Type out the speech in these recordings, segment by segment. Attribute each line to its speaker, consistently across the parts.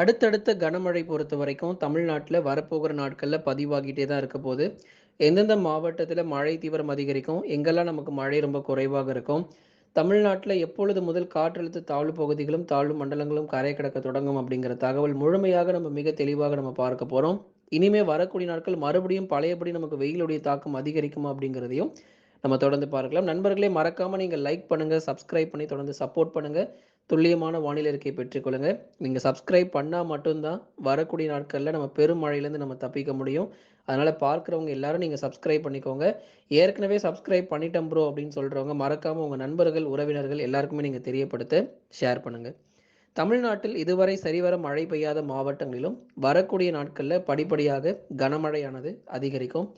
Speaker 1: அடுத்தடுத்த கனமழை பொறுத்த வரைக்கும் தமிழ்நாட்டில் வரப்போகிற நாட்களில் பதிவாகிட்டே தான் இருக்க போது எந்தெந்த மாவட்டத்தில் மழை தீவிரம் அதிகரிக்கும்? எங்கெல்லாம் நமக்கு மழை ரொம்ப குறைவாக இருக்கும்? தமிழ்நாட்டில் எப்பொழுது முதல் காற்றழுத்த தாழ்வு பகுதிகளும் தாழ்வு மண்டலங்களும் கரை கிடக்க தொடங்கும் அப்படிங்கிற தகவல் முழுமையாக நம்ம மிக தெளிவாக நம்ம பார்க்க போகிறோம் இனிமே வரக்கூடிய நாட்கள் மறுபடியும் பழையபடி நமக்கு வெயிலுடைய தாக்கம் அதிகரிக்குமா அப்படிங்கிறதையும் நம்ம தொடர்ந்து பார்க்கலாம். நண்பர்களே மறக்காமல் நீங்கள் லைக் பண்ணுங்கள் சப்ஸ்கிரைப் பண்ணி தொடர்ந்து சப்போர்ட் பண்ணுங்கள் துல்லியமான வானிலை இருக்கை பெற்றுக்கொள்ளுங்க நீங்கள் சப்ஸ்கிரைப் பண்ணால் மட்டும்தான் வரக்கூடிய நாட்களில் நம்ம பெரும் மழையிலேருந்து நம்ம தப்பிக்க முடியும். அதனால் பார்க்குறவங்க எல்லாரும் நீங்கள் சப்ஸ்கிரைப் பண்ணிக்கோங்க. ஏற்கனவே சப்ஸ்கிரைப் பண்ணிட்டோம் ப்ரோ அப்படின்னு சொல்கிறவங்க மறக்காமல் உங்கள் நண்பர்கள் உறவினர்கள் எல்லாருக்குமே நீங்கள் தெரியப்படுத்த ஷேர் பண்ணுங்கள் தமிழ்நாட்டில் இதுவரை சரிவர மழை பெய்யாத மாவட்டங்களிலும் வரக்கூடிய நாட்களில் படிப்படியாக கனமழையானது அதிகரிக்கும்.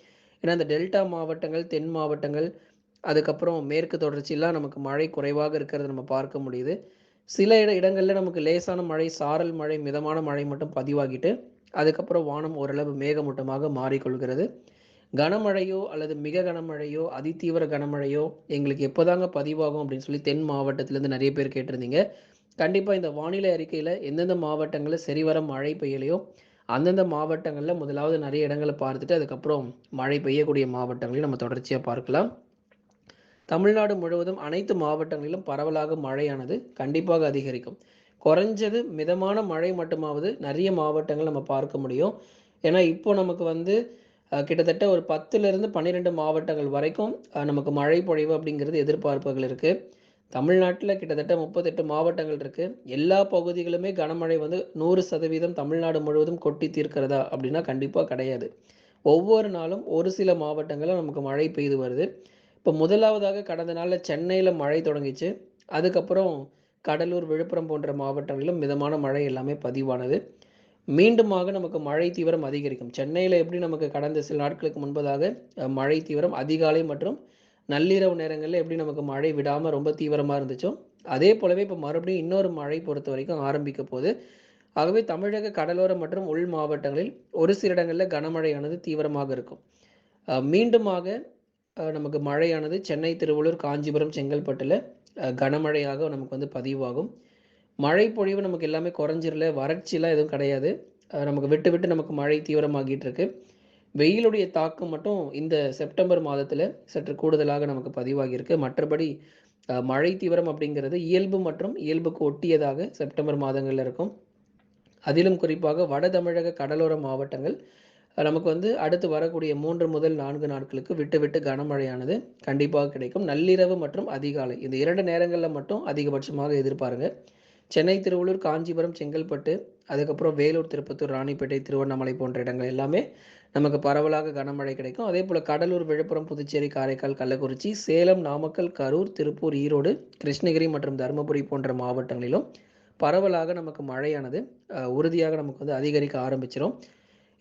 Speaker 1: ஏன்னா இந்த டெல்டா மாவட்டங்கள் தென் மாவட்டங்கள் அதுக்கப்புறம் மேற்கு தொடர்ச்சியெல்லாம் நமக்கு மழை குறைவாக இருக்கிறத நம்ம பார்க்க முடியுது. சில இட இடங்களில் நமக்கு லேசான மழை சாரல் மழை மிதமான மழை மட்டும் பதிவாகிட்டு அதுக்கப்புறம் வானம் ஓரளவு மேகமூட்டமாக மாறிக்கொள்கிறது. கனமழையோ அல்லது மிக கனமழையோ அதிதீவிர கனமழையோ எங்களுக்கு எப்போதாங்க பதிவாகும் அப்படின்னு சொல்லி தென் மாவட்டத்திலேருந்து நிறைய பேர் கேட்டிருந்தீங்க. கண்டிப்பாக இந்த வானிலை அறிக்கையில் எந்தெந்த மாவட்டங்களில் சரிவர மழை பெய்யலையோ அந்தந்த மாவட்டங்களில் முதலாவது நிறைய இடங்களை பார்த்துட்டு அதுக்கப்புறம் மழை பெய்யக்கூடிய மாவட்டங்களையும் நம்ம தொடர்ச்சியாக பார்க்கலாம். தமிழ்நாடு முழுவதும் அனைத்து மாவட்டங்களிலும் பரவலாக மழையானது கண்டிப்பாக அதிகரிக்கும். குறைஞ்சது மிதமான மழை மட்டுமாவது நிறைய மாவட்டங்கள் நம்ம பார்க்க முடியும். ஏன்னா இப்போ நமக்கு வந்து கிட்டத்தட்ட ஒரு பத்துலேருந்து பன்னிரெண்டு மாவட்டங்கள் வரைக்கும் நமக்கு மழை பொழிவு அப்படிங்கிறது எதிர்பார்ப்புகள் இருக்குது தமிழ்நாட்டில் கிட்டத்தட்ட முப்பத்தெட்டு மாவட்டங்கள் இருக்குது எல்லா பகுதிகளுமே கனமழை வந்து நூறு சதவீதம் தமிழ்நாடு முழுவதும் கொட்டி தீர்க்கிறதா அப்படின்னா கண்டிப்பாக கிடையாது. ஒவ்வொரு நாளும் ஒரு சில மாவட்டங்களில் நமக்கு மழை பெய்து வருது. இப்போ முதலாவதாக கடந்த நாளில் சென்னையில் மழை தொடங்கிச்சு. அதுக்கப்புறம் கடலூர் விழுப்புரம் போன்ற மாவட்டங்களிலும் மிதமான மழை எல்லாமே பதிவானது. மீண்டுமாக நமக்கு மழை தீவிரம் அதிகரிக்கும். சென்னையில் எப்படி நமக்கு கடந்த சில நாட்களுக்கு முன்பதாக மழை தீவிரம் அதிகாலை மற்றும் நள்ளிரவு நேரங்களில் எப்படி நமக்கு மழை விடாமல் ரொம்ப தீவிரமாக இருந்துச்சோ அதே போலவே இப்போ மறுபடியும் இன்னொரு மழை பொறுத்த வரைக்கும் ஆரம்பிக்க போகுது. ஆகவே தமிழக கடலோர மற்றும் உள் மாவட்டங்களில் ஒரு சில இடங்களில் கனமழையானது தீவிரமாக இருக்கும். மீண்டுமாக நமக்கு மழையானது சென்னை திருவள்ளூர் காஞ்சிபுரம் செங்கல்பட்டில் கனமழையாக நமக்கு வந்து பதிவாகும். மழை பொழிவு நமக்கு எல்லாமே குறைஞ்சிரல வறட்சிலாம் எதுவும் கிடையாது. நமக்கு விட்டு விட்டு நமக்கு மழை தீவிரமாகிட்டு இருக்கு வெயிலுடைய தாக்கம் மட்டும் இந்த செப்டம்பர் மாதத்தில் சற்று கூடுதலாக நமக்கு பதிவாகியிருக்கு. மற்றபடி மழை தீவிரம் அப்படிங்கிறது இயல்பு மற்றும் இயல்புக்கு ஒட்டியதாக செப்டம்பர் மாதங்களில் இருக்கும். அதிலும் குறிப்பாக வட தமிழக கடலோர மாவட்டங்கள் நமக்கு வந்து அடுத்து வரக்கூடிய மூன்று முதல் நான்கு நாட்களுக்கு விட்டு விட்டு கனமழையானது கண்டிப்பாக கிடைக்கும். நள்ளிரவு மற்றும் அதிகாலை. இந்த இரண்டு நேரங்களில் மட்டும் அதிகபட்சமாக எதிர்பாருங்க. சென்னை திருவள்ளூர் காஞ்சிபுரம் செங்கல்பட்டு அதுக்கப்புறம் வேலூர் திருப்பத்தூர் ராணிப்பேட்டை திருவண்ணாமலை போன்ற இடங்கள் எல்லாமே நமக்கு பரவலாக கனமழை கிடைக்கும். அதே போல் கடலூர் விழுப்புரம் புதுச்சேரி காரைக்கால் கள்ளக்குறிச்சி சேலம் நாமக்கல் கரூர் திருப்பூர் ஈரோடு கிருஷ்ணகிரி மற்றும் தருமபுரி போன்ற மாவட்டங்களிலும் பரவலாக நமக்கு மழையானது உறுதியாக நமக்கு வந்து அதிகரிக்க ஆரம்பிச்சிடும்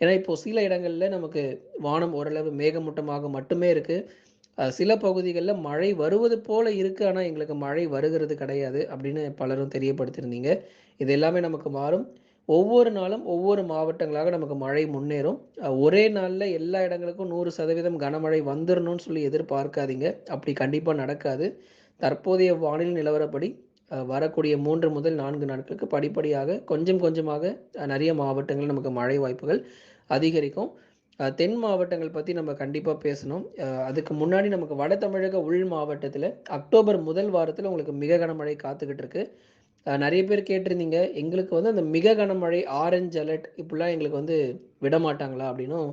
Speaker 1: ஏன்னா இப்போ சில இடங்களில் நமக்கு வானம் ஓரளவு மேகமூட்டமாக மட்டுமே இருக்குது சில பகுதிகளில் மழை வருவது போல இருக்குது ஆனால் எங்களுக்கு மழை வருகிறது கிடையாது அப்படின்னு பலரும் தெரியப்படுத்தியிருந்தீங்க. இது எல்லாமே நமக்கு மாறும். ஒவ்வொரு நாளும் ஒவ்வொரு மாவட்டங்களாக நமக்கு மழை முன்னேறும். ஒரே நாளில் எல்லா இடங்களுக்கும் நூறு சதவீதம் கனமழை வந்துடணும்னு சொல்லி எதிர்பார்க்காதீங்க. அப்படி கண்டிப்பாக நடக்காது. தற்போதைய வானிலை நிலவரப்படி வரக்கூடிய மூன்று முதல் நான்கு நாட்களுக்கு படிப்படியாக கொஞ்சம் கொஞ்சமாக நிறைய மாவட்டங்களில் நமக்கு மழை வாய்ப்புகள் அதிகரிக்கும். தென் மாவட்டங்கள் பற்றி நம்ம கண்டிப்பாக பேசணும். அதுக்கு முன்னாடி நமக்கு வட தமிழக உள் மாவட்டத்தில் அக்டோபர் முதல் வாரத்தில் உங்களுக்கு மிக கனமழை காத்துக்கிட்டு இருக்கு. நிறைய பேர் கேட்டிருந்தீங்க. எங்களுக்கு வந்து அந்த மிக கனமழை ஆரஞ்சு அலர்ட் இப்படிலாம் எங்களுக்கு வந்து விட மாட்டாங்களா அப்படின்னும்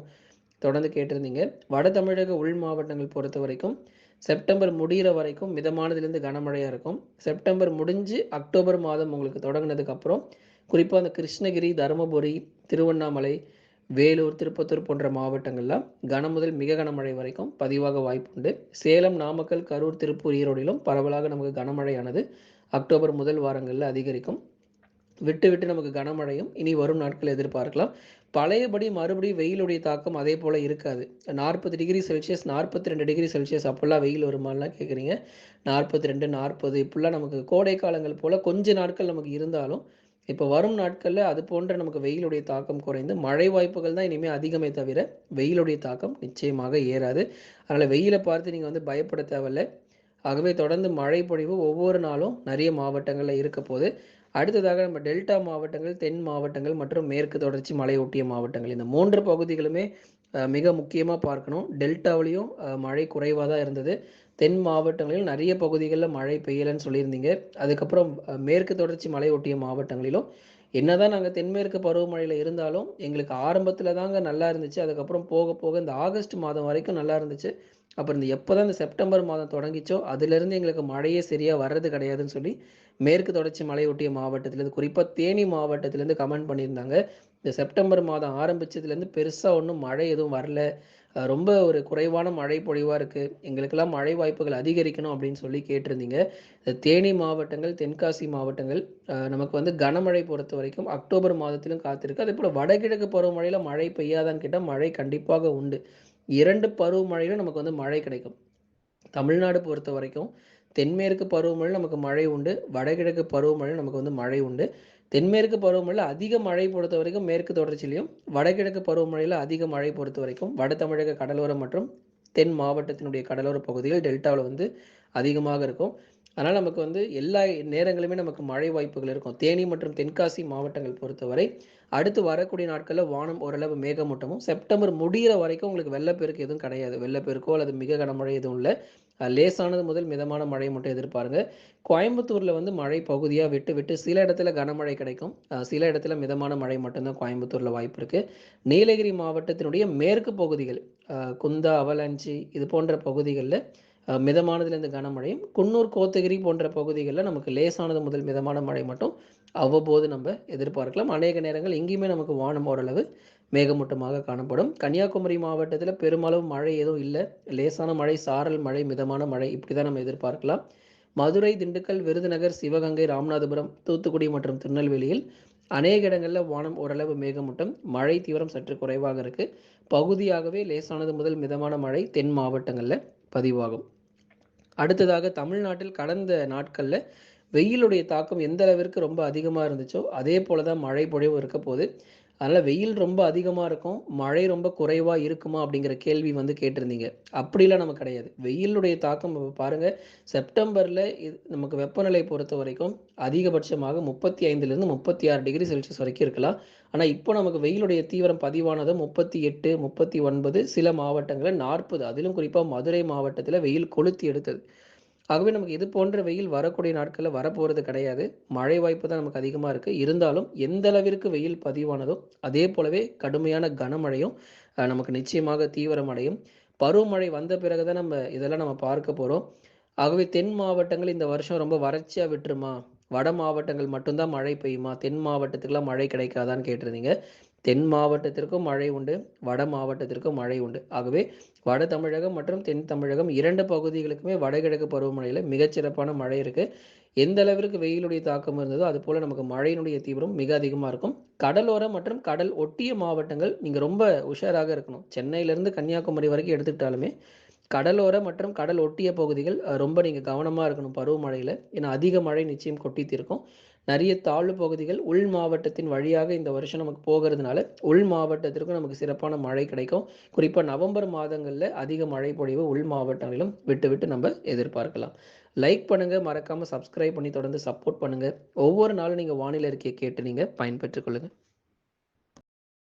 Speaker 1: தொடர்ந்து கேட்டிருந்தீங்க. வட தமிழக உள் மாவட்டங்கள் பொறுத்த வரைக்கும் செப்டம்பர் முடிகிற வரைக்கும் மிதமானதுலேருந்து கனமழையாக இருக்கும். செப்டம்பர் முடிஞ்சு அக்டோபர் மாதம் உங்களுக்கு தொடங்கினதுக்கப்புறம் குறிப்பாக அந்த கிருஷ்ணகிரி தருமபுரி திருவண்ணாமலை வேலூர் திருப்பத்தூர் போன்ற மாவட்டங்களில் கன முதல் மிக கனமழை வரைக்கும் பதிவாக வாய்ப்புண்டு. சேலம் நாமக்கல் கரூர் திருப்பூர் ஈரோடிலும் பரவலாக நமக்கு கனமழையானது அக்டோபர் முதல் வாரங்களில் அதிகரிக்கும். விட்டு விட்டு நமக்கு கனமழையும் இனி வரும் நாட்கள் எதிர்பார்க்கலாம். பழையபடி மறுபடியும் வெயிலுடைய தாக்கம் அதே போல் இருக்காது. நாற்பது டிகிரி செல்சியஸ் நாற்பத்தி ரெண்டு டிகிரி செல்சியஸ் அப்போல்லாம் வெயில் வருமானலாம் கேட்குறீங்க நாற்பத்தி ரெண்டு நாற்பது இப்படிலாம் நமக்கு கோடை காலங்கள் போல் கொஞ்ச நாட்கள் நமக்கு இருந்தாலும் இப்போ வரும் நாட்களில் அது போன்ற நமக்கு வெயிலுடைய தாக்கம் குறைந்து மழை வாய்ப்புகள் தான் இனிமேல் அதிகமே தவிர வெயிலுடைய தாக்கம் நிச்சயமாக ஏறாது. அதனால் வெயிலை பார்த்து நீங்கள் வந்து பயப்பட தேவையில்லை. ஆகவே தொடர்ந்து மழை பொழிவு ஒவ்வொரு நாளும் நிறைய மாவட்டங்களில் இருக்க போது அடுத்ததாக நம்ம டெல்டா மாவட்டங்கள் தென் மாவட்டங்கள் மற்றும் மேற்கு தொடர்ச்சி மலையொட்டிய மாவட்டங்கள். இந்த மூன்று பகுதிகளுமே மிக முக்கியமாக பார்க்கணும். டெல்டாவிலையும் மழை குறைவாக தான் இருந்தது. தென் மாவட்டங்களிலும் நிறைய பகுதிகளில் மழை பெய்யலைன்னு சொல்லியிருந்தீங்க. அதுக்கப்புறம் மேற்கு தொடர்ச்சி மலையொட்டிய மாவட்டங்களிலும் என்னதான் நாங்கள் தென்மேற்கு பருவமழையில் இருந்தாலும் எங்களுக்கு ஆரம்பத்தில் தாங்க நல்லா இருந்துச்சு. அதுக்கப்புறம் போக போக இந்த ஆகஸ்ட் மாதம் வரைக்கும் நல்லா இருந்துச்சு. அப்புறம் இந்த எப்போ தான் இந்த செப்டம்பர் மாதம் தொடங்கிச்சோ அதுலேருந்து எங்களுக்கு மழையே சரியாக வர்றது கிடையாதுன்னு சொல்லி மேற்கு தொடர்ச்சி மலையொட்டிய மாவட்டத்திலேருந்து குறிப்பாக தேனி மாவட்டத்திலேருந்து கமெண்ட் பண்ணியிருந்தாங்க. இந்த செப்டம்பர் மாதம் ஆரம்பிச்சதுலேருந்து பெருசாக ஒன்றும் மழை எதுவும் வரல. ரொம்ப ஒரு குறைவான மழை பொழிவாக இருக்குது எங்களுக்கெல்லாம் மழை வாய்ப்புகள் அதிகரிக்கணும் அப்படின்னு சொல்லி கேட்டிருந்தீங்க. தேனி மாவட்டங்கள் தென்காசி மாவட்டங்கள் நமக்கு வந்து கனமழை பொறுத்த வரைக்கும் அக்டோபர் மாதத்திலும் காத்திருக்கு. அதே போல் வடகிழக்கு பருவமழையில் மழை பெய்யாதான்னு கேட்டால் மழை கண்டிப்பாக உண்டு. இரண்டு பருவமழையிலும் நமக்கு வந்து மழை கிடைக்கும். தமிழ்நாடு பொறுத்த வரைக்கும் தென்மேற்கு பருவமழை நமக்கு மழை உண்டு. வடகிழக்கு பருவமழை நமக்கு வந்து மழை உண்டு. தென்மேற்கு பருவமழையில் அதிக மழை பொறுத்த வரைக்கும் மேற்கு தொடர்ச்சியிலையும் வடகிழக்கு பருவமழையில் அதிக மழை பொறுத்த வரைக்கும் வட தமிழக கடலோரம் மற்றும் தென் மாவட்டத்தினுடைய கடலோர பகுதிகள் டெல்டாவில் வந்து அதிகமாக இருக்கும். அதனால் நமக்கு வந்து எல்லா நேரங்களுமே நமக்கு மழை வாய்ப்புகள் இருக்கும். தேனி மற்றும் தென்காசி மாவட்டங்கள் பொறுத்தவரை அடுத்து வரக்கூடிய நாட்களில் வானம் ஓரளவு மேகமூட்டமும் செப்டம்பர் முடிகிற வரைக்கும் உங்களுக்கு வெள்ளப்பெருக்கு எதுவும் கிடையாது. வெள்ளப்பெருக்கோ அல்லது மிக கனமழை எதுவும் இல்லை. லேசானது முதல் மிதமான மழை மட்டும் எதிர்பாருங்க. கோயம்புத்தூரில் வந்து மழை பகுதியாக விட்டு விட்டு சில இடத்துல கனமழை கிடைக்கும். சில இடத்துல மிதமான மழை மட்டும்தான் கோயம்புத்தூரில் வாய்ப்பு இருக்குது நீலகிரி மாவட்டத்தினுடைய மேற்கு பகுதிகள் குந்தா அவலாஞ்சி இது போன்ற பகுதிகளில் மிதமானதுலேருந்து கனமழையும் குன்னூர் கோத்தகிரி போன்ற பகுதிகளில் நமக்கு லேசானது முதல் மிதமான மழை மட்டும் அவ்வப்போது நம்ம எதிர்பார்க்கலாம். அநேக நேரங்கள் எங்கேயுமே நமக்கு வானம் ஓரளவு மேகமூட்டமாக காணப்படும். கன்னியாகுமரி மாவட்டத்தில் பெருமளவு மழை எதுவும் இல்லை. லேசான மழை சாரல் மழை மிதமான மழை இப்படி தான் நம்ம எதிர்பார்க்கலாம். மதுரை திண்டுக்கல் விருதுநகர் சிவகங்கை ராமநாதபுரம் தூத்துக்குடி மற்றும் திருநெல்வேலியில் அநேக இடங்களில் வானம் ஓரளவு மேகமூட்டம். மழை தீவிரம் சற்று குறைவாக இருக்கு. பகுதியாகவே லேசானது முதல் மிதமான மழை தென் மாவட்டங்களில் பதிவாகும். அடுத்ததாக தமிழ்நாட்டில் கடந்த நாட்களில் வெயிலுடைய தாக்கம் எந்த அளவிற்கு ரொம்ப அதிகமாக இருந்துச்சோ அதே போல தான் மழை பொழிவு இருக்க போது அதனால் வெயில் ரொம்ப அதிகமாக இருக்கும். மழை ரொம்ப குறைவாக இருக்குமா அப்படிங்கிற கேள்வி வந்து கேட்டிருந்தீங்க. அப்படிலாம் நமக்கு கிடையாது. வெயிலுடைய தாக்கம் பாருங்கள் செப்டம்பரில் இது நமக்கு வெப்பநிலை பொறுத்த வரைக்கும் அதிகபட்சமாக முப்பத்தி ஐந்துலேருந்து முப்பத்தி ஆறு டிகிரி செல்சியஸ் வரைக்கும் இருக்கலாம். ஆனால் இப்போ நமக்கு வெயிலுடைய தீவிரம் பதிவானது முப்பத்தி எட்டு முப்பத்தி ஒன்பது சில மாவட்டங்களில் நாற்பது. அதிலும் குறிப்பாக மதுரை மாவட்டத்தில் வெயில் கொளுத்தி எடுத்தது. ஆகவே நமக்கு இது போன்ற வெயில் வரக்கூடிய நாட்களில் வரப்போகிறது கிடையாது. மழை வாய்ப்பு தான் நமக்கு அதிகமாக இருக்குது இருந்தாலும் எந்த அளவிற்கு வெயில் பதிவானதோ அதே போலவே கடுமையான கனமழையும் நமக்கு நிச்சயமாக தீவிரமடையும். பருவமழை வந்த பிறகு தான் நம்ம இதெல்லாம் நம்ம பார்க்க போகிறோம் ஆகவே தென் மாவட்டங்கள் இந்த வருஷம் ரொம்ப வறட்சியாக விட்டுருமா? வட மாவட்டங்கள் மட்டும்தான் மழை பெய்யுமா? தென் மாவட்டத்துக்குலாம் மழை கிடைக்காதான்னு கேட்டிருந்தீங்க. தென் மாவட்டத்திற்கும் மழை உண்டு வட மாவட்டத்திற்கும் மழை உண்டு. ஆகவே வட தமிழகம் மற்றும் தென் தமிழகம் இரண்டு பகுதிகளுக்குமே வடகிழக்கு பருவமழையில் மிகச்சிறப்பான மழை இருக்கு. எந்த அளவிற்கு வெயிலுடைய தாக்கம் இருந்ததோ அது போல நமக்கு மழையினுடைய தீவிரம் மிக அதிகமாக இருக்கும். கடலோரம் மற்றும் கடல் ஒட்டிய மாவட்டங்கள் நீங்கள் ரொம்ப உஷாராக இருக்கணும். சென்னையிலேருந்து கன்னியாகுமரி வரைக்கும் எடுத்துக்கிட்டாலுமே கடலோர மற்றும் கடல் ஒட்டிய பகுதிகள் ரொம்ப நீங்கள் கவனமாக இருக்கணும் பருவமழையில். ஏன்னா அதிக மழை நிச்சயம் கொட்டி தீர்க்கும் நிறைய தாழ்வு பகுதிகள் உள் மாவட்டத்தின் வழியாக இந்த வருஷம் நமக்கு போகிறதுனால உள் மாவட்டத்திற்கும் நமக்கு சிறப்பான மழை கிடைக்கும். குறிப்பாக நவம்பர் மாதங்களில் அதிக மழை பொழிவு உள் மாவட்டங்களிலும் விட்டு விட்டு நம்ம எதிர்பார்க்கலாம். லைக் பண்ணுங்க மறக்காம சப்ஸ்கிரைப் பண்ணி தொடர்ந்து சப்போர்ட் பண்ணுங்க. ஒவ்வொரு நாளும் நீங்கள் வானிலை இருக்கையை கேட்டு நீங்கள் பயன்பெற்றுக் கொள்ளுங்க.